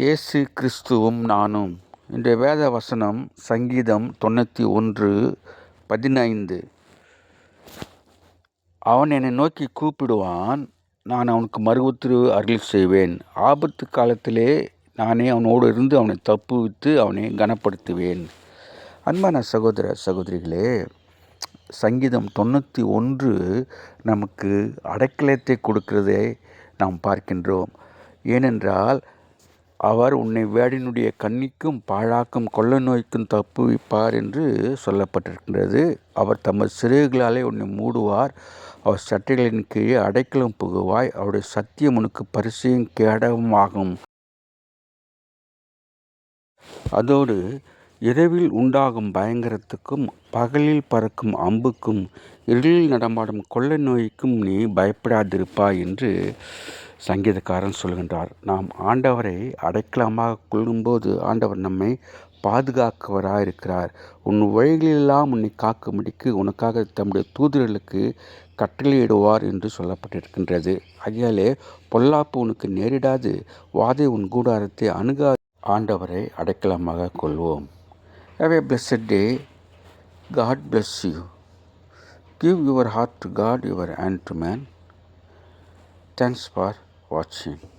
இயேசு கிறிஸ்துவும் நானும். இன்றைய வேத வசனம் சங்கீதம் தொண்ணூற்றி ஒன்று பதினைந்து. அவன் என்னை நோக்கி கூப்பிடுவான் நான் அவனுக்கு மறு உத்தரவு அருள் செய்வேன். ஆபத்து காலத்திலே நானே அவனோடு இருந்து அவனை தப்புவித்து அவனை கனப்படுத்துவேன். அன்பான சகோதர சகோதரிகளே சங்கீதம் தொண்ணூற்றி ஒன்று நமக்கு அடைக்கலத்தை கொடுக்கிறதை நாம் பார்க்கின்றோம். ஏனென்றால் அவர் உன்னை வேடினுடைய கண்ணிக்கும் பாழாக்கும் கொள்ள நோய்க்கும் தப்புவிப்பார் என்று சொல்லப்பட்டிருக்கின்றது. அவர் தமது சிறுகளாலே உன்னை மூடுவார். அவர் சட்டைகளின் கீழே அடைக்கலம் புகுவாய். அவருடைய சத்தியம் உனக்கு பரிசையும் கேடகமாகும் அதோடு இரவில் உண்டாகும் பயங்கரத்துக்கும் பகலில் பறக்கும் அம்புக்கும் இருளில் நடமாடும் கொள்ளை நோய்க்கும் நீ பயப்படாதிருப்பாய் என்று சங்கீதக்காரன் சொல்கின்றார் நாம் ஆண்டவரை அடைக்கலமாக கொள்ளும்போது ஆண்டவர் நம்மை பாதுகாக்கவராக இருக்கிறார் உன் வழிகளெல்லாம் உன்னை காக்கும்படிக்கு உனக்காக தம்முடைய தூதர்களுக்கு கட்டளையிடுவார் என்று சொல்லப்பட்டிருக்கின்றது. ஆகையாலே பொல்லாப்பு உனக்கு நேரிடாது வாதை உன் கூடாரத்தை அணுகா ஆண்டவரை அடைக்கலமாக கொள்வோம். Have a blessed day God bless you Give your heart to God your hand to man thanks for watching.